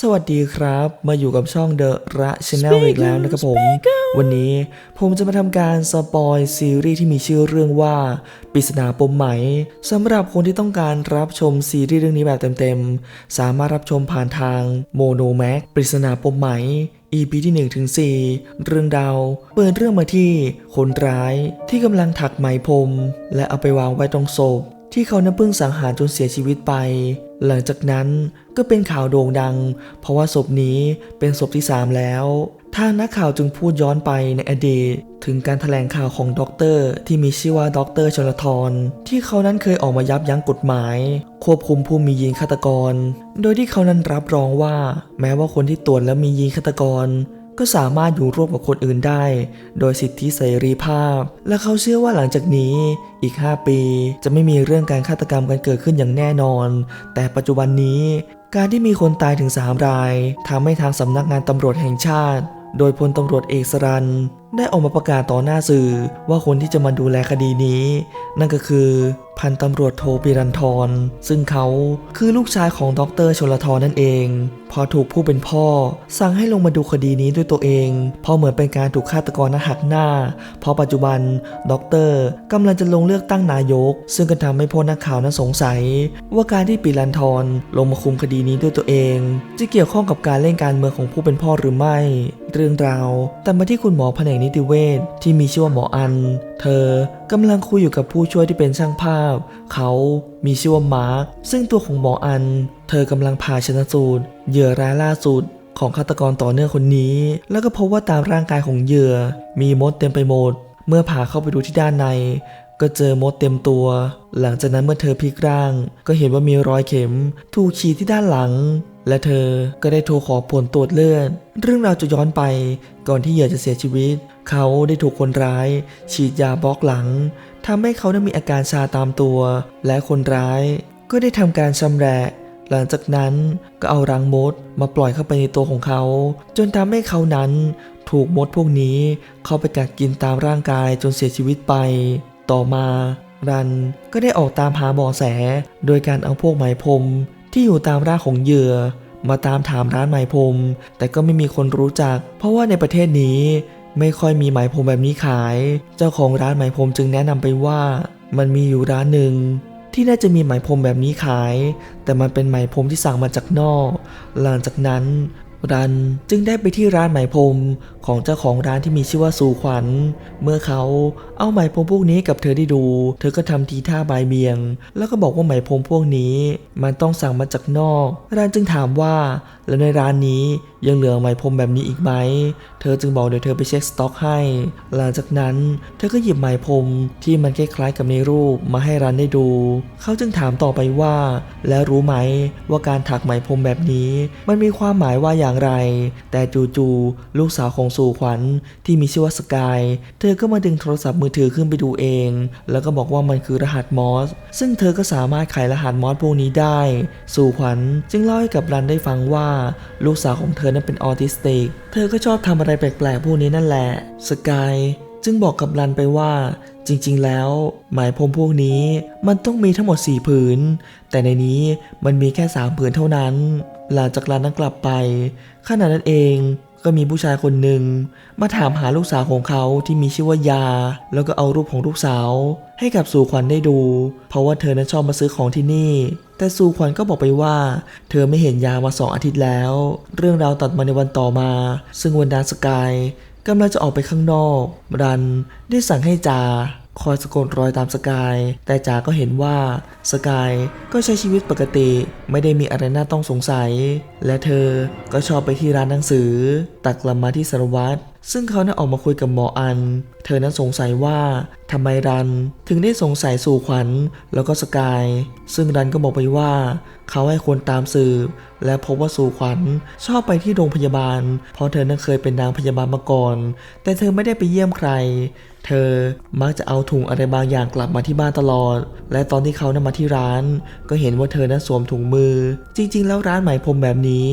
สวัสดีครับ มาอยู่กับช่อง The ระช n แนลอีกแล้วนะครับผม วันนี้ผมจะมาทำการสปอยซีรีส์ที่มีชื่อเรื่องว่าปริศนาปมไหมสำหรับคนที่ต้องการรับชมซีรีส์เรื่องนี้แบบเต็มๆ สามารถรับชมผ่านทางโมโนแม็กปริศนาปมไหม EP ที่1ถึง4เรื่องดาว เปิดเรื่องมาที่คนร้ายที่กำลังถักไหมพรมและเอาไปวางไว้ตรงศพที่เขานั้นเพิ่งสังหารจนเสียชีวิตไป หลังจากนั้นก็เป็นข่าวโด่งดัง เพราะว่าศพนี้เป็นศพที่ 3 แล้ว ทางนักข่าวจึงพูดย้อนไปในอดีต ถึงการถแถลงข่าวของด็อกเตอร์ที่มีชื่อว่าด็อกเตอร์ชลทรที่เขานั้นเคยออกมายับยั้งกฎหมาย ควบคุมผู้มียีนฆาตกร โดยที่เขานั้นรับรองว่า แม้ว่าคนที่ตรวจแล้วมียีนฆาตกร ก็สามารถอยู่ร่วมกับคนอื่นได้ โดยสิทธิเสรีภาพ และเขาเชื่อว่าหลังจากนี้อีก 5 ปี จะไม่มีเรื่องการฆาตกรรมกันเกิดขึ้นอย่างแน่นอน แต่ปัจจุบันนี้ การที่มีคนตายถึง 3 รายทำให้ทางสำนักงานตำรวจแห่งชาติ โดยพลตำรวจเอกสรันได้ออกมาประกาศต่อหน้าสื่อว่าคนที่จะมาดูแลคดีนี้ นั่นก็คือพันตำรวจโทปิรันทร ซึ่งเขาคือลูกชายของดรชลทรนั่นเอง พอถูกผู้เป็นพ่อ สั่งให้ลงมาดูคดีนี้ด้วยตัวเองพราะเหมือนเป็นการถูกฆาตกรนั้นหักหน้า เพราะปัจจุบันดรกำลังจะลงเลือกตั้งนายก ซึ่งก็ทำให้พวกนักข่าวนั้นสงสัย ว่าการที่ปิรันทรลงมาคุมคดีนี้ด้วยตัวเอง จะเกี่ยวข้องกับการเล่นการเมืองของผู้เป็นพ่อหรือไม่ เรื่องราวแต่มาที่คุณหมอแผนกนิติเวชที่มีชื่อว่าหมออัน เธอกำลังคุยอยู่กับผู้ช่วยที่เป็นช่างภาพ เขามีชื่อว่ามาร์คซึ่งตัวของหมออัน เธอกำลังผ่าชนะสูตรเหยื่อรายล่าสุดของฆาตกรต่อเนื่องคนนี้ แล้วก็พบว่าตามร่างกายของเหยื่อ มีมดเต็มไปหมด เมื่อผ่าเข้าไปดูที่ด้านใน ก็เจอมดเต็มตัว หลังจากนั้นเมื่อเธอพลิกร่าง ก็เห็นว่ามีรอยเข็ม ถูกฉีดที่ด้านหลัง และเธอก็ได้โทรขอผลตรวจเลือด เรื่องราวจะย้อนไปก่อนที่เหยื่อจะเสียชีวิต เขาได้ถูกคนร้าย ฉีดยาบล็อกหลังทำให้เขาได้มีอาการชาตามตัว และคนร้ายก็ได้ทำการชำแหละหลังจากนั้นก็เอารังมดมาปล่อยเข้าไปในตัวของเขา จนทำให้เขานั้นถูกมดพวกนี้เข้าไปกัดกินตามร่างกายจนเสียชีวิตไป ต่อมารันก็ได้ออกตามหาเบาะแส โดยการเอาพวกไหมพรม ที่อยู่ตามร่างของเหยื่อ มาตามถามร้านไหมพรมแต่ก็ไม่มีคนรู้จัก เพราะว่าในประเทศนี้ไม่ค่อยมีไหมพรมแบบนี้ขาย เจ้าของร้านไหมพรมจึงแนะนำไปว่า มันมีอยู่ร้านหนึ่งที่น่าจะมีไหมพรมแบบนี้ขาย แต่มันเป็นไหมพรมที่สั่งมาจากนอก หลังจากนั้น รันจึงได้ไปที่ร้านไหมพรมของเจ้าของร้านที่มีชื่อว่าสูขวัญ เมื่อเขาเอาไหมพรมพวกนี้กับเธอได้ดู เธอก็ทำทีท่าบายเบียง แล้วก็บอกว่าไหมพรมพวกนี้ มันต้องสั่งมาจากนอก รันจึงถามว่าแล้วในร้านนี้ยังเหลือไหมพรมแบบนี้อีกไหม เธอจึงบอกเดี๋ยวเธอไปเช็คสต็อกให้ หลังจากนั้น เธอก็หยิบไหมพรมที่มันคล้ายๆกับในรูปมาให้รันได้ดู เขาจึงถามต่อไปว่า แล้วรู้ไหมว่าการถักไหมพรมแบบนี้ มันมีความหมายว่าอย่างไร แต่จู่ๆลูกสาวของสู่ขวัญที่มีชื่อว่าสกาย เธอก็มาดึงโทรศัพท์มือถือขึ้นไปดูเอง แล้วก็บอกว่ามันคือรหัสมอส ซึ่งเธอก็สามารถไขรหัสมอสพวกนี้ได้ สู่ขวัญจึงเล่าให้กับรันได้ฟังว่า ลูกสาวของเธอนั้นเป็นออทิสติก เธอก็ชอบทำอะไรแปลกๆพวกนี้นั่นแหละ สกายจึงบอกกับรันไปว่า จริงๆ แล้ว หมายพรมพวกนี้มันต้องมีทั้งหมด 4 ผืน แต่ในนี้มันมีแค่ 3 ผืนเท่านั้น หลังจากรันนั้นกลับไปขณะนั้นเอง ก็มีผู้ชายคนหนึ่งมาถามหาลูกสาวของเขาที่มีชื่อว่ายา แล้วก็เอารูปของลูกสาว ให้กับสู่ขวัญได้ดู เพราะว่าเธอนั้นชอบมาซื้อของที่นี่ แต่สู่ขวัญก็บอกไปว่า เธอไม่เห็นยามาสองอาทิตย์แล้ว เรื่องราวตัดมาในวันต่อมา ซึ่งวันดาสกายกำลังจะออกไปข้างนอก รันได้สั่งให้จา คอยสะกดรอยตามสกาย แต่จ๋าก็เห็นว่าสกายก็ใช้ชีวิตปกติ ไม่ได้มีอะไรน่าต้องสงสัย และเธอก็ชอบไปที่ร้านหนังสือ ตักกลับมาที่สารวัตรซึ่งเขานั้นออกมาคุยกับหมออัน เธอนั้นสงสัยว่าทำไมรันถึงได้สงสัยสู่ขวัญแล้วก็สกาย ซึ่งรันก็บอกไปว่า เขาให้คนตามสืบ และพบว่าสู่ขวัญชอบไปที่โรงพยาบาล เพราะเธอนั้นเคยเป็นนางพยาบาลมาก่อน แต่เธอไม่ได้ไปเยี่ยมใคร เธอมักจะเอาถุงอะไรบางอย่างกลับมาที่บ้านตลอด และตอนที่เขานั้นมาที่ร้าน ก็เห็นว่าเธอนั้นสวมถุงมือ จริง ๆ แล้วร้านไหมพรมแบบนี้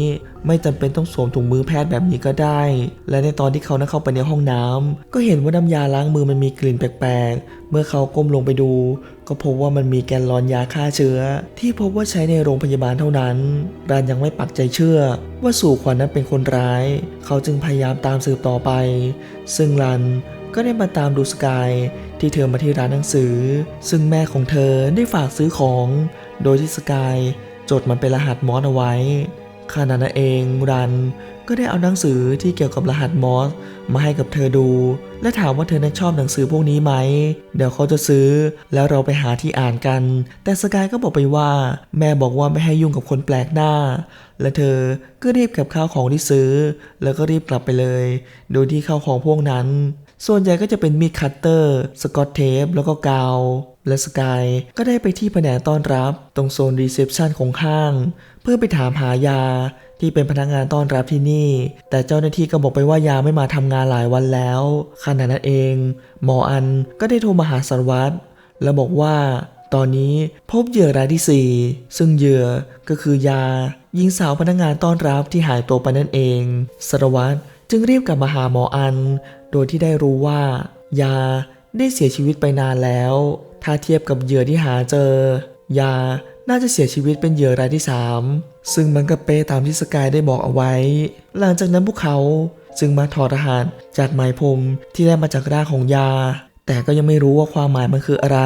ไม่จำเป็นต้องสวมถุงมือแพทย์แบบนี้ก็ได้ และในตอนที่เขานั้นเข้าไปในห้องน้ำก็เห็นว่าน้ำยาล้างมือมันมีกลิ่นแปลกเมื่อเขาก้มลงไปดู ก็พบว่ามันมีแกนลอนยาฆ่าเชื้อ ที่พบว่าใช้ในโรงพยาบาลเท่านั้นรันยังไม่ปักใจเชื่อ ว่าสู่ขวัญนั้นเป็นคนร้าย เขาจึงพยายามตามสืบต่อไป ซึ่งรัน ก็ได้มาตามดูสกายที่เธอมาที่ร้านหนังสือ ซึ่งแม่ของเธอได้ฝากซื้อของ โดยที่สกายจดมันเป็นรหัสมอสเอาไว้ขณะนั้นเองรันก็ได้เอาหนังสือที่เกี่ยวกับรหัสมอสมาให้กับเธอดู และถามว่าเธอนั้นชอบหนังสือพวกนี้ไหม เดี๋ยวเขาจะซื้อ แล้วเราไปหาที่อ่านกัน แต่สกายก็บอกไปว่า แม่บอกว่าไม่ให้ยุ่งกับคนแปลกหน้า และเธอก็รีบเก็บข้าวของที่ซื้อ แล้วก็รีบกลับไปเลย โดยที่ข้าวของพวกนั้น ส่วนใหญ่ก็จะเป็นมีดคัตเตอร์ สกอตเทป แล้วก็กาว และสกายก็ได้ไปที่แผนกต้อนรับ ตรงโซนรีเซพชันของห้าง เพื่อไปถามหายาที่เป็นพนักงานต้อนรับที่นี่ แต่เจ้าหน้าที่ก็บอกไปว่ายาไม่มาทำงานหลายวันแล้วขณะนั้นเอง หมออันก็ได้โทรมาหาสารวัตรและบอกว่า ตอนนี้พบเหยื่อรายที่ 4 ซึ่งเหยื่อก็คือยาหญิงสาวพนักงานต้อนรับที่หายตัวไปนั่นเองสารวัตรจึงรีบกลับมาหาหมออัน โดยที่ได้รู้ว่ายาได้เสียชีวิตไปนานแล้ว ถ้าเทียบกับเหยื่อที่หาเจอ ยาน่าจะเสียชีวิตเป็นเหยื่อรายที่ 3 ซึ่งมันก็เป๊ะตามที่สกายได้บอกเอาไว้ หลังจากนั้นพวกเขาจึงมาถอดรหัสจากหมพรมที่ได้มาจากร่างของยา แต่ก็ยังไม่รู้ว่าความหมายมันคืออะไร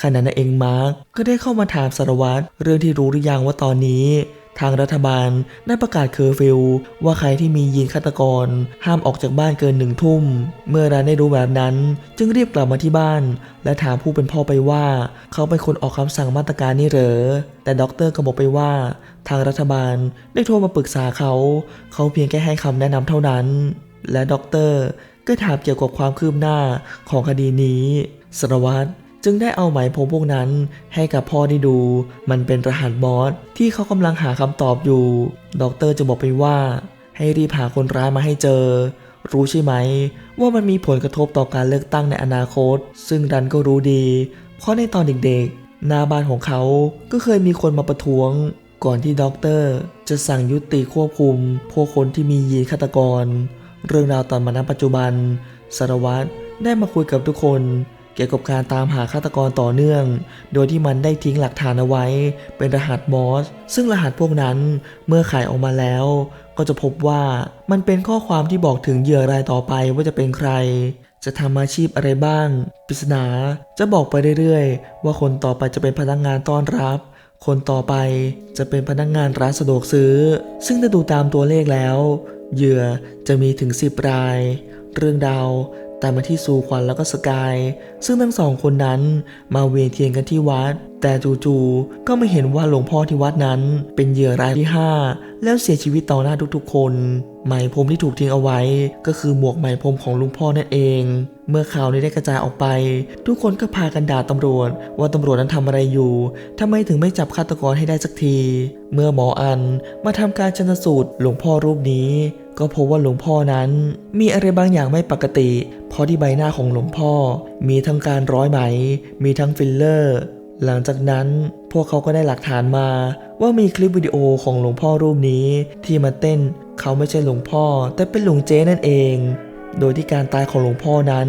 ขณะนั้นเองมาร์กก็ได้เข้ามาถามสารวัตรเรื่องที่รู้หรือยังว่าตอนนี้ ทางรัฐบาลได้ประกาศเคอร์ฟิวว่าใครที่มียีนฆาตกร ห้ามออกจากบ้านเกินหนึ่งทุ่ม เมื่อรันได้รู้แบบนั้น จึงรีบกลับมาที่บ้าน และถามผู้เป็นพ่อไปว่า เขาเป็นคนออกคำสั่งมาตรการนี้หรอแต่ด็อกเตอร์ก็บอกไปว่า ทางรัฐบาลได้โทรมาปรึกษาเขา เขาเพียงแค่ให้คำแนะนำเท่านั้น และด็อกเตอร์ก็ถามเกี่ยวกับความคืบหน้าของคดีนี้สารวัตร จึงได้เอาไหมพรมพวกนั้นให้กับพ่อได้ดู มันเป็นรหัสบอสที่เขากำลังหาคำตอบอยู่ ด็อกเตอร์จะบอกไปว่า ให้รีบหาคนร้ายมาให้เจอ รู้ใช่ไหม ว่ามันมีผลกระทบต่อการเลือกตั้งในอนาคต ซึ่งดันก็รู้ดี เพราะในตอนเด็กๆหน้าบ้านของเขาก็เคยมีคนมาประท้วง ก่อนที่ด็อกเตอร์จะสั่งยุติควบคุมพวกคนที่มียีนฆาตกร เรื่องราวตอนมาณปัจจุบันสารวัตรได้มาคุยกับทุกคน เกี่ยวกับการตามหาฆาตกรต่อเนื่อง โดยที่มันได้ทิ้งหลักฐานเอาไว้ เป็นรหัสมอส ซึ่งรหัสพวกนั้นเมื่อขายออกมาแล้ว ก็จะพบว่ามันเป็นข้อความที่บอกถึงเหยื่อรายต่อไปว่าจะเป็นใคร จะทำอาชีพอะไรบ้างปริศนาจะบอกไปเรื่อยๆ ว่าคนต่อไปจะเป็นพนักงานต้อนรับ คนต่อไปจะเป็นพนักงานร้านสะดวกซื้อ ซึ่งถ้าดูตามตัวเลขแล้ว เหยื่อจะมีถึง 10 ราย เรื่องดาว ตามมาที่ซูขวัญแล้วก็สกาย ซึ่งทั้งสองคนนั้นมาเวียนเทียนกันที่วัด แต่จู่ๆก็ไม่เห็นว่าหลวงพ่อที่วัดนั้น เป็นเหยื่อรายที่ 5 แล้วเสียชีวิตต่อหน้าทุกๆ คนไหมพรมที่ถูกทิ้งเอาไว้ ก็คือหมวกไหมพรมของลุงพ่อนั่นเอง เมื่อข่าวนี้ได้กระจายออกไป ทุกคนก็พากันด่าตำรวจ ว่าตำรวจนั้นทำอะไรอยู่ทำไมถึงไม่จับฆาตกรให้ได้สักที เมื่อหมออันมาทำการชันสูตรหลวงพ่อรูปนี้ ก็พบว่าหลวงพ่อนั้นมีอะไรบางอย่างไม่ปกติ เพราะที่ใบหน้าของหลวงพ่อ มีทั้งการร้อยไหม มีทั้งฟิลเลอร์ หลังจากนั้นพวกเขาก็ได้หลักฐานมา ว่ามีคลิปวิดีโอของหลวงพ่อรูปนี้ ที่มาเต้นเขาไม่ใช่หลวงพ่อ แต่เป็นหลวงเจ๊นั่นเอง โดยที่การตายของหลวงพ่อนั้น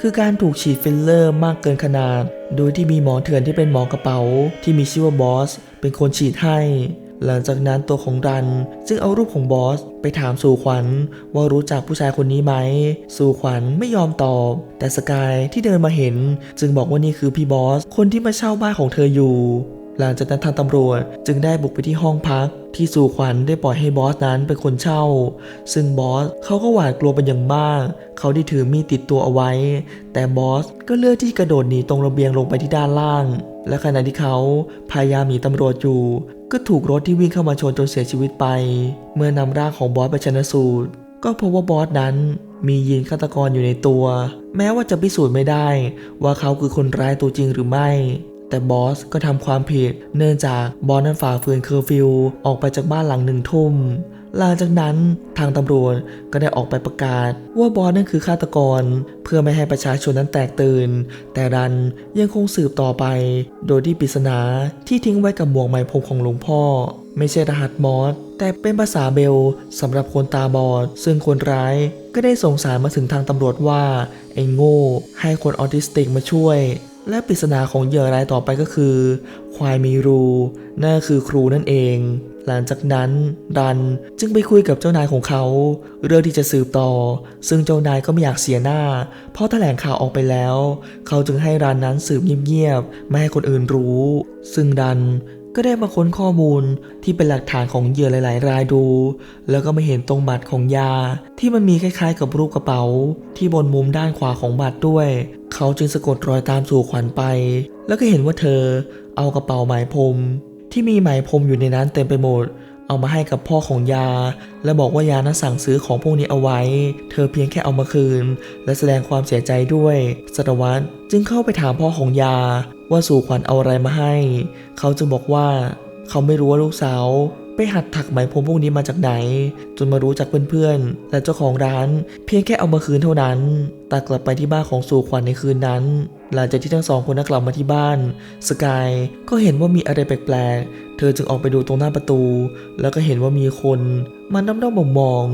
คือการถูกฉีดฟิลเลอร์มากเกินขนาด โดยที่มีหมอเถื่อนที่เป็นหมอกระเป๋า ที่มีชื่อว่าบอสเป็นคนฉีดให้ หลังจากนั้นตัวของรันจึงเอารูปของบอสไปถามสู่ขวัญว่ารู้จักผู้ชายคนนี้ไหม สู่ขวัญไม่ยอมตอบ แต่สกายที่เดินมาเห็น จึงบอกว่านี่คือพี่บอส คนที่มาเช่าบ้านของเธออยู่ หลังจากนั้นทางตำรวจจึงได้บุกไปที่ห้องพักที่สู่ขวัญได้ปล่อยให้บอสนั้นเป็นคนเช่า ซึ่งบอสเขาก็หวาดกลัวเป็นอย่างมาก เขาได้ถือมีดติดตัวเอาไว้ แต่บอสก็เลือกที่กระโดดหนีตรงระเบียงลงไปที่ด้านล่าง และขณะที่เขาพยายามหนีตำรวจอยู่ ก็ถูกรถที่วิ่งเข้ามาชนจนเสียชีวิตไป เมื่อนำร่างของบอสไปชนสูตร ก็พบว่าบอสนั้นมียีนฆาตกรอยู่ในตัว แม้ว่าจะพิสูจน์ไม่ได้ ว่าเขาคือคนร้ายตัวจริงหรือไม่ แต่บอสก็ทำความผิด เนื่องจากบอสนั้นฝ่าฝืนเคอร์ฟิวออกไปจากบ้านหลังหนึ่งทุ่ม หลังจากนั้นทางตำรวจก็ได้ออกไปประกาศว่าบอสนั่นคือฆาตกร เพื่อไม่ให้ประชาชนนั้นแตกตื่น แต่ดันยังคงสืบต่อไป โดยที่ปริศนาที่ทิ้งไว้กับหมวกไหมพรมของหลวงพ่อ ไม่ใช่รหัสมอสแต่เป็นภาษาเบลสำหรับคนตาบอด ซึ่งคนร้ายก็ได้ส่งสารมาถึงทางตำรวจว่าไอ้โง่ ให้คนออทิสติกมาช่วย และปริศนาของเหยื่อรายต่อไปก็คือ ควายมีรู นั่นคือครูนั่นเอง หลังจากนั้นดันจึงไปคุยกับเจ้านายของเขา เรื่องที่จะสืบต่อ ซึ่งเจ้านายก็ไม่อยากเสียหน้า เพราะแถลงข่าวออกไปแล้ว เขาจึงให้รันนั้นสืบเงียบๆไม่ให้คนอื่นรู้ ซึ่งดัน ก็ได้มาค้นข้อมูลที่เป็นหลักฐานของเหยื่อหลาย ๆ รายดู แล้วก็มาเห็นตรงบัตรของยา ที่มันมีคล้ายๆ กับรูปกระเป๋า ที่บนมุมด้านขวาของบัตรด้วย เขาจึงสะกดรอยตามสู่ขวัญไป แล้วก็เห็นว่าเธอ เอากระเป๋าหมายพรมที่มีหมายพรมอยู่ในนั้นเต็มไปหมด เอามาให้กับพ่อของยา และบอกว่ายานั้นสั่งซื้อของพวกนี้เอาไว้ เธอเพียงแค่เอามาคืน และแสดงความเสียใจด้วยสตวัตจึงเข้าไปถามพ่อของยา ว่าสู่ขวัญเอาอะไรมาให้ เขาจึงบอกว่า เขาไม่รู้ว่าลูกสาวไปหัดถักไหมพรมพวกนี้มาจากไหน จนมารู้จากเพื่อนๆ และเจ้าของร้าน เพียงแค่เอามาคืนเท่านั้นตัดกลับไปที่บ้านของสู่ขวัญในคืนนั้น หลังจากที่ทั้งสองคนนั้นกลับมาที่บ้าน สกายก็เห็นว่ามีอะไรแปลกๆ เธอจึงออกไปดูตรงหน้าประตู แล้วก็เห็นว่ามีคนมาน้ำด้อมมอง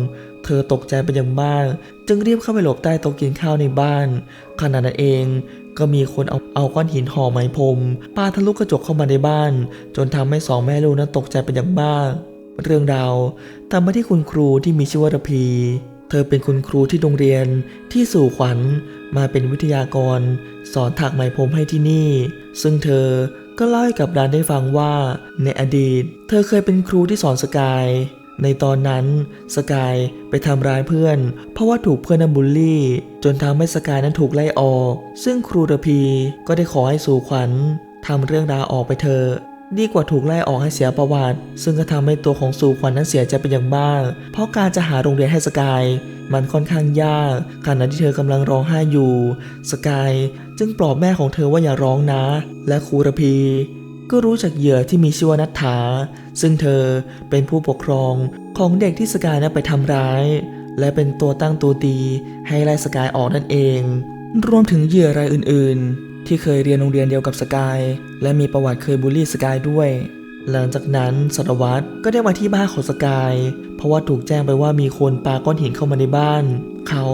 เธอตกใจเป็นอย่างมาก จึงรีบเข้าไปหลบใต้โต๊ะกินข้าวในบ้านขณะนั้นเอง ก็มีคนเอาเอาก้อนหินห่อไหมพรมปาทะลุกระจกเข้ามาในบ้าน จนทำให้สองแม่ลูกนั้นตกใจเป็นอย่างมากเรื่องราวตามมาที่คุณครูที่มีชื่อว่าระพี เธอเป็นคุณครูที่โรงเรียนที่สู่ขวัญมาเป็นวิทยากร สอนถักไหมพรมให้ที่นี่ ซึ่งเธอก็เล่าให้กับดานได้ฟังว่า ในอดีต เธอเคยเป็นครูที่สอนสกาย ในตอนนั้นสกายไปทำร้ายเพื่อน เพราะว่าถูกเพื่อนนั้นบูลลี่ จนทำให้สกายนั้นถูกไล่ออก ซึ่งครูระพีก็ได้ขอให้สู่ขวัญทำเรื่องราวออกไปเถอะดีกว่าถูกไล่ออกให้เสียประวัติ ซึ่งก็ทำให้ตัวของสู่ขวัญนั้นเสียใจเป็นอย่างมาก เพราะการจะหาโรงเรียนให้สกาย มันค่อนข้างยากขณะที่เธอกำลังร้องไห้อยู่ สกายจึงปลอบแม่ของเธอว่าอย่าร้องนะ และครูระพี ก็รู้จากเหยื่อที่มีชื่อว่านัทธาซึ่งเธอเป็นผู้ปกครองของเด็กที่สกายนั้นไปทำร้าย และเป็นตัวตั้งตัวตีให้ไล่สกายออกนั่นเอง รวมถึงเหยื่อรายอื่น ๆ ที่เคยเรียนโรงเรียนเดียวกับสกายและมีประวัติเคยบูลลี่สกายด้วย หลังจากนั้นสารวัตรก็ได้มาที่บ้านของสกาย เพราะว่าถูกแจ้งไปว่ามีคนปาก้อนหินเข้ามาในบ้านเขา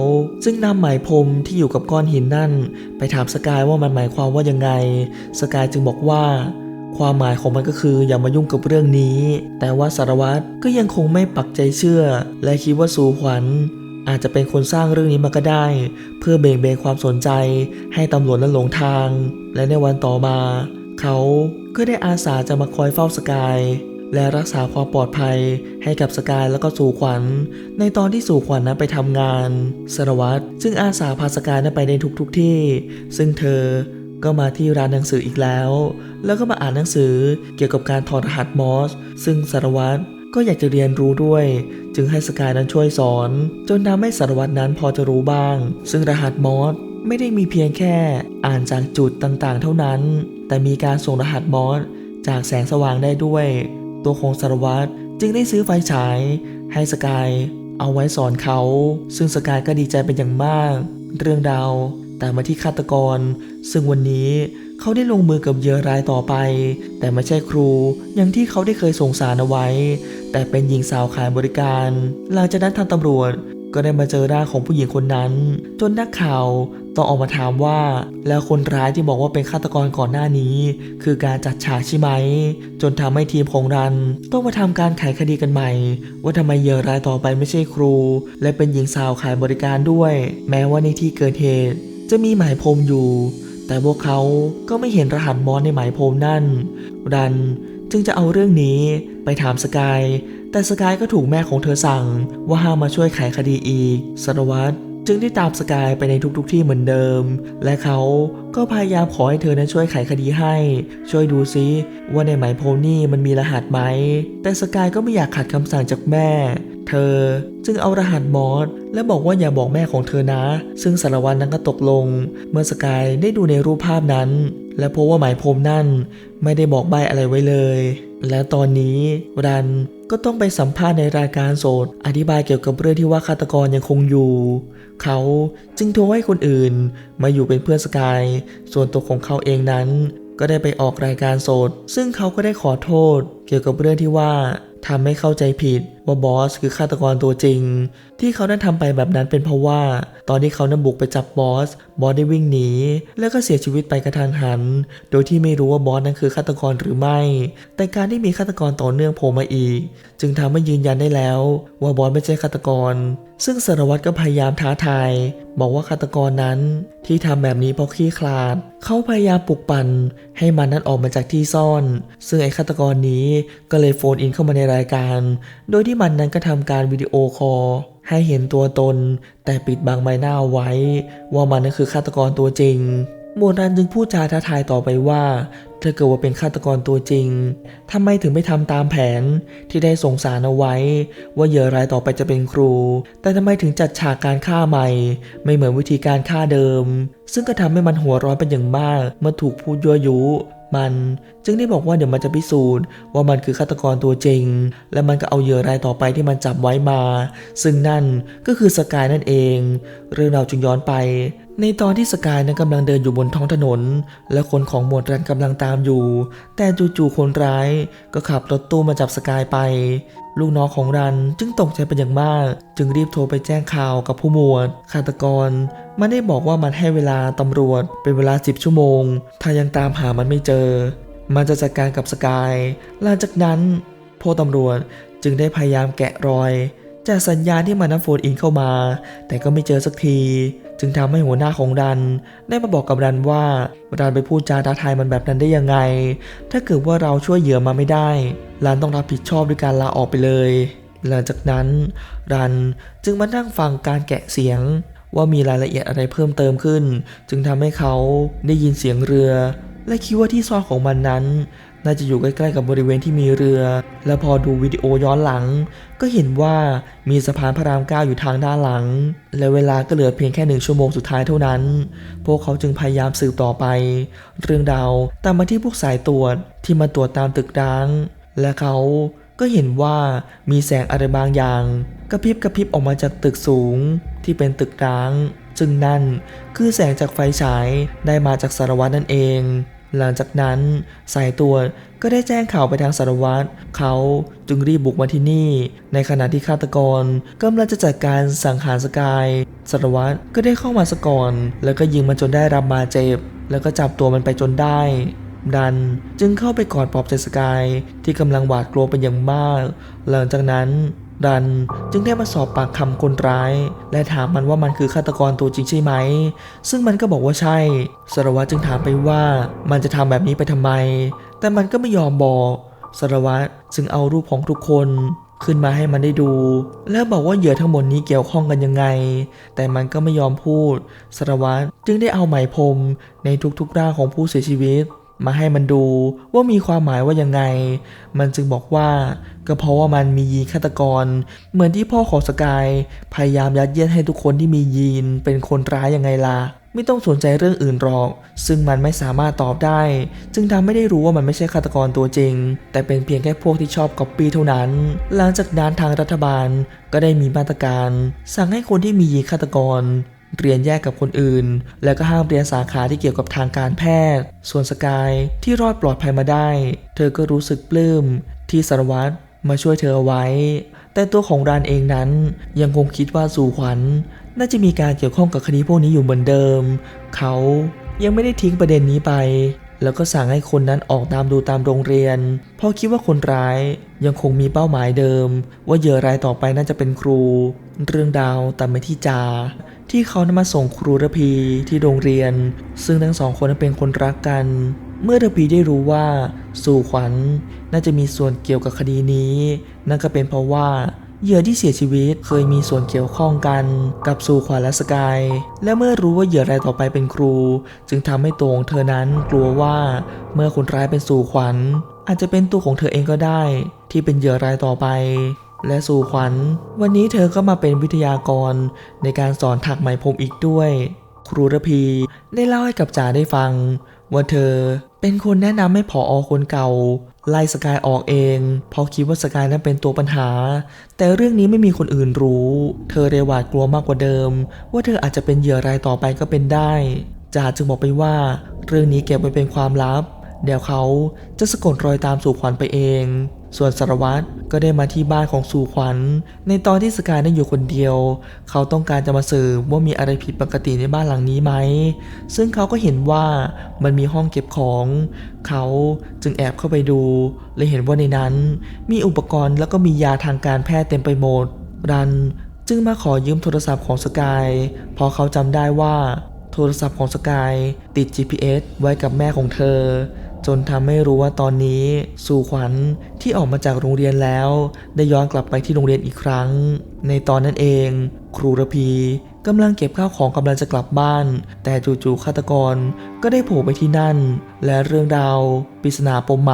จึงนำหมายพรมที่อยู่กับก้อนหินนั่น ไปถามสกายว่ามันหมายความว่ายังไง สกายจึงบอกว่า ความหมายของมันก็คืออย่ามายุ่งกับเรื่องนี้ แต่ว่าสารวัตรก็ยังคงไม่ปักใจเชื่อ และคิดว่าสูขวัญอาจจะเป็นคนสร้างเรื่องนี้มาก็ได้ เพื่อเบ่งเบนความสนใจ ให้ตำรวจนั้นหลงทาง และในวันต่อมา เขาก็ได้อาสาจะมาคอยเฝ้าสกาย และรักษาความปลอดภัยให้กับสกายแล้วก็สู่ขวัญ ในตอนที่สู่ขวัญนั้นไปทำงานสารวัตรจึงอาสาพาสกายนั้นไปในทุกๆทที่ ซึ่งเธอ ก็มาที่ร้านหนังสืออีกแล้ว แล้วก็มาอ่านหนังสือเกี่ยวกับการถอดรหัสมอส ซึ่งสารวัตรก็อยากจะเรียนรู้ด้วย จึงให้สกายนั้นช่วยสอน จนทำให้สารวัตรนั้นพอจะรู้บ้าง ซึ่งรหัสมอสไม่ได้มีเพียงแค่อ่านจากจุดต่างๆ เท่านั้น แต่มีการส่งรหัสมอสจากแสงสว่างได้ด้วย ตัวของสารวัตรจึงได้ซื้อไฟฉาย ให้สกายเอาไว้สอนเขา ซึ่งสกายก็ดีใจเป็นอย่างมาก เรื่องราว แต่มาที่ฆาตกร ซึ่งวันนี้เขาได้ลงมือกับเหยื่อรายต่อไป แต่ไม่ใช่ครูอย่างที่เขาได้เคยสงสารเอาไว้ แต่เป็นหญิงสาวขายบริการ หลังจากนั้นทางตำรวจก็ได้มาเจอร่างของผู้หญิงคนนั้น จนนักข่าวต้องออกมาถามว่า แล้วคนร้ายที่บอกว่าเป็นฆาตกรก่อนหน้านี้ คือการจัดฉากใช่ไหม จนทำให้ทีมของรัน ต้องมาทำการไขคดีกันใหม่ ว่าทำไมเหยื่อรายต่อไปไม่ใช่ครู และเป็นหญิงสาวขายบริการด้วย แม้ว่าในที่เกิดเหตุ จะมีหมายพรมอยู่ แต่พวกเขาก็ไม่เห็นรหัสมอสในหมายพรมนั่น รันจึงจะเอาเรื่องนี้ไปถามสกาย แต่สกายก็ถูกแม่ของเธอสั่งว่าห้ามมาช่วยไขคดีอีกสารวัตรจึงได้ตามสกายไปในทุกๆทที่เหมือนเดิม และเขาก็พยายามขอให้เธอนั้นช่วยไขคดีให้ ช่วยดูซิว่าในหมายโพนี่มันมีรหัสไหม แต่สกายก็ไม่อยากขัดคำสั่งจากแม่ เธอจึงเอารหัสมอสและบอกว่าอย่าบอกแม่ของเธอนะ ซึ่งสารวัตรนั้นก็ตกลง เมื่อสกายได้ดูในรูปภาพนั้น และพบว่าหมายพรมนั่นไม่ได้บอกใบอะไรไว้เลย และตอนนี้รันก็ต้องไปสัมภาษณ์ในรายการสด อธิบายเกี่ยวกับเรื่องที่ว่าฆาตกรยังคงอยู่ เขาจึงโทรให้คนอื่น มาอยู่เป็นเพื่อนสกาย ส่วนตัวของเขาเองนั้น ก็ได้ไปออกรายการสด ซึ่งเขาก็ได้ขอโทษ เกี่ยวกับเรื่องที่ว่าทำให้เข้าใจผิด ว่าบอสคือฆาตกรตัวจริง ที่เขานั้นทำไปแบบนั้นเป็นเพราะว่า ตอนที่เขานั้นบุกไปจับบอส บอสได้วิ่งหนี แล้วก็เสียชีวิตไปกระทันหัน โดยที่ไม่รู้ว่าบอสนั้นคือฆาตกรหรือไม่ แต่การที่มีฆาตกรต่อเนื่องโผล่มาอีก จึงทำให้ยืนยันได้แล้ว ว่าบอสไม่ใช่ฆาตกร ซึ่งสารวัตรก็พยายามท้าทาย บอกว่าฆาตกรนั้น ที่ทำแบบนี้เพราะขี้คลาด เขาพยายามปลุกปั่นให้มันนั้นออกมาจากที่ซ่อน ซึ่งไอ้ฆาตกรนี้ก็เลยโฟนอินเข้ามาในรายการ โดยที่มันนั้นก็ทำการวิดีโอคอลให้เห็นตัวตน แต่ปิดบังใบหน้าไว้ ว่ามันนั้นคือฆาตกรตัวจริงโมรันจึงพูดจาท้าทายต่อไปว่าถ้าเกิดว่าเป็นฆาตกรตัวจริงทำไมถึงไม่ทำตามแผนที่ได้ส่งสารเอาไว้ ว่าเหยื่อรายต่อไปจะเป็นครู แต่ทำไมถึงจัดฉากการฆ่าใหม่ ไม่เหมือนวิธีการฆ่าเดิม ซึ่งก็ทำให้มันหัวร้อนเป็นอย่างมาก เมื่อถูกพูดยั่วยุ มัน จึงได้บอกว่าเดี๋ยวมันจะพิสูจน์ว่ามันคือฆาตกรตัวจริง และมันก็เอาเหยื่อรายต่อไปที่มันจับไว้มา ซึ่งนั่นก็คือสกายนั่นเอง เรื่องราวจึงย้อนไป ในตอนที่สกายนั้นกำลังเดินอยู่บนท้องถนน และคนของหมวดรันกำลังตามอยู่ แต่จู่ๆคนร้ายก็ขับรถตู้มาจับสกายไป ลูกน้องของรันจึงตกใจเป็นอย่างมาก จึงรีบโทรไปแจ้งข่าวกับผู้หมวดฆาตกร มันได้บอกว่ามันให้เวลาตำรวจเป็นเวลา 10 ชั่วโมง ถ้ายังตามหามันไม่เจอ มันจะจัดการกับสกาย หลังจากนั้นพวกตำรวจจึงได้พยายามแกะรอย จากสัญญาณที่มันนั้นโฟนอินเข้ามา แต่ก็ไม่เจอสักที จึงทำให้หัวหน้าของรัน ได้มาบอกกับรันว่ารันไปพูดจาท้าทายมันแบบนั้นได้ยังไง ถ้าเกิดว่าเราช่วยเหยื่อมาไม่ได้รันต้องรับผิดชอบด้วยการลาออกไปเลย หลังจากนั้น รันจึงมานั่งฟังการแกะเสียงว่ามีรายละเอียดอะไรเพิ่มเติมขึ้น จึงทำให้เขาได้ยินเสียงเรือ และคิดว่าที่ซ่อนของมันนั้น น่าจะอยู่ใกล้ๆกับบริเวณที่มีเรือ และพอดูวิดีโอย้อนหลัง ก็เห็นว่ามีสะพานพระรามเก้าอยู่ทางด้านหลัง และเวลาก็เหลือเพียงแค่หนึ่งชั่วโมงสุดท้ายเท่านั้น พวกเขาจึงพยายามสืบต่อไป เรื่องราวตามมาที่พวกสายตรวจที่มาตรวจตามตึกร้าง และเขาก็เห็นว่ามีแสงอะไรบางอย่าง กระพริบกระพริบออกมาจากตึกสูงที่เป็นตึกร้างซึ่งนั่นคือแสงจากไฟฉายได้มาจากสารวัตรนั่นเอง หลังจากนั้นสายตรวจก็ได้แจ้งข่าวไปทางสารวัตรเขาจึงรีบบุกมาที่นี่ ในขณะที่ฆาตกรกำลังจะจัดการสังหารสกายสารวัตรก็ได้เข้ามาสก่อน แล้วก็ยิงมันจนได้รับบาดเจ็บ แล้วก็จับตัวมันไปจนได้ ดันจึงเข้าไปกอดปลอบใจสกายที่กำลังหวาดกลัวเป็นอย่างมาก หลังจากนั้น ดันจึงได้มาสอบปากคำคนร้าย และถามมันว่ามันคือฆาตกรตัวจริงใช่ไหม ซึ่งมันก็บอกว่าใช่ สารวัตรจึงถามไปว่ามันจะทำแบบนี้ไปทำไม แต่มันก็ไม่ยอมบอกสารวัตรจึงเอารูปของทุกคนขึ้นมาให้มันได้ดู แล้วบอกว่าเหยื่อทั้งหมดนี้เกี่ยวข้องกันยังไง แต่มันก็ไม่ยอมพูดสารวัตรจึงได้เอาไหมพรมในทุกๆร่างของผู้เสียชีวิต มาให้มันดูว่ามีความหมายว่ายังไง มันจึงบอกว่าก็เพราะว่ามันมียีนฆาตกร เหมือนที่พ่อของสกายพยายามยัดเยียดให้ทุกคนที่มียีนเป็นคนร้ายยังไงล่ะไม่ต้องสนใจเรื่องอื่นหรอก ซึ่งมันไม่สามารถตอบได้ จึงทำไม่ได้รู้ว่ามันไม่ใช่ฆาตกรตัวจริง แต่เป็นเพียงแค่พวกที่ชอบก๊อปปี้เท่านั้น หลังจากนั้นทางรัฐบาลก็ได้มีมาตรการ สั่งให้คนที่มียีฆาตกร เรียนแยกกับคนอื่น แล้วก็ห้ามเรียนสาขาที่เกี่ยวกับทางการแพทย์ ส่วนสกายที่รอดปลอดภัยมาได้ เธอก็รู้สึกปลื้มที่สารวัตรมาช่วยเธอเอาไว้ แต่ตัวของรานเองนั้นยังคงคิดว่าสู่ขวัญ น่าจะมีการเกี่ยวข้องกับคดีพวกนี้อยู่เหมือนเดิม เขายังไม่ได้ทิ้งประเด็นนี้ไป แล้วก็สั่งให้คนนั้นออกตามดูตามโรงเรียน เพราะคิดว่าคนร้ายยังคงมีเป้าหมายเดิม ว่าเหยื่อรายต่อไปน่าจะเป็นครู เรื่องดาวตามไปที่จา ที่เขานำมาส่งครูระพีที่โรงเรียน ซึ่งทั้งสองคนนั้นเป็นคนรักกัน เมื่อระพีได้รู้ว่า สู่ขวัญน่าจะมีส่วนเกี่ยวกับคดีนี้ นั่นก็เป็นเพราะว่า เหยื่อที่เสียชีวิตเคยมีส่วนเกี่ยวข้องกันกับสู่ขวัญและสกาย และเมื่อรู้ว่าเหยื่อรายต่อไปเป็นครู จึงทำให้ตัวของเธอนั้นกลัวว่าเมื่อคนร้ายเป็นสู่ขวัญ อาจจะเป็นตัวของเธอเองก็ได้ ที่เป็นเหยื่อรายต่อไป และสู่ขวัญ วันนี้เธอก็มาเป็นวิทยากรในการสอนถักไหมพรมอีกด้วย ครูระพีได้เล่าให้กับจ๋าได้ฟัง ว่าเธอเป็นคนแนะนำให้ผออคนเก่า ไล่สกายออกเองเพราะคิดว่าสกายนั้นเป็นตัวปัญหา แต่เรื่องนี้ไม่มีคนอื่นรู้ เธอเลยหวาดกลัวมากกว่าเดิม ว่าเธออาจจะเป็นเหยื่อรายต่อไปก็เป็นได้จ่าจึงบอกไปว่า เรื่องนี้เก็บไว้เป็นความลับเดี๋ยวเขาจะสะกดรอยตามสู่ขวัญไปเอง ส่วนสารวัตรก็ได้มาที่บ้านของสู่ขวัญ ในตอนที่สกายนั้อยู่คนเดียว เขาต้องการจะมาสืบว่ามีอะไรผิดปกติในบ้านหลังนี้ไหม ซึ่งเขาก็เห็นว่ามันมีห้องเก็บของ เขาจึงแอบเข้าไปดูและเห็นว่าในนั้น มีอุปกรณ์แล้วก็มียาทางการแพทย์เต็มไปหมด รันจึงมาขอยืมโทรศัพท์ของสกายพราะเขาจำได้ว่า โทรศัพท์ของสกายติด GPS ไว้กับแม่ของเธอ จนทำให้รู้ว่าตอนนี้สู่ขวัญที่ออกมาจากโรงเรียนแล้ว ได้ย้อนกลับไปที่โรงเรียนอีกครั้ง ในตอนนั้นเอง ครูระพี กำลังเก็บข้าวของกำลังจะกลับบ้าน แต่จู่ๆฆาตกรก็ได้โผล่ไปที่นั่น และเรื่องราวปริศนาปมไหม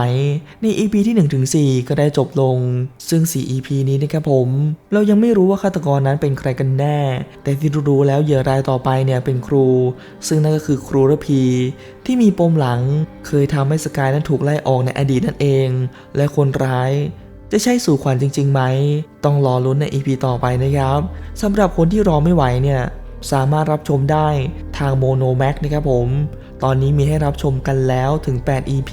ใน EP ที่ 1-4 ก็ได้จบลง ซึ่ง 4 EP นี้นะครับผม เรายังไม่รู้ว่าฆาตกรนั้นเป็นใครกันแน่ แต่ที่รู้แล้วเหยื่อรายต่อไปเนี่ยเป็นครู ซึ่งนั่นก็คือครูระพีที่มีปมหลัง เคยทำให้สกายนั้นถูกไล่ออกในอดีตนั่นเอง และคนร้าย จะใช่สู่ขวัญจริงๆไหม ต้องรอลุ้นใน EP ต่อไปนะครับสำหรับคนที่รอไม่ไหวเนี่ย สามารถรับชมได้ทางโมโนแม็กนะครับผม ตอนนี้มีให้รับชมกันแล้วถึง 8 EP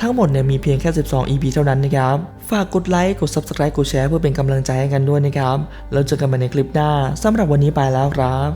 ทั้งหมดเนี่ยมีเพียงแค่ 12 EP เท่านั้นนะครับ ฝากกดไลค์ กด Subscribe กดแชร์เพื่อเป็นกำลังใจให้กันด้วยนะครับ แล้วเจอกันใหม่ในคลิปหน้าสำหรับวันนี้ไปแล้วครับ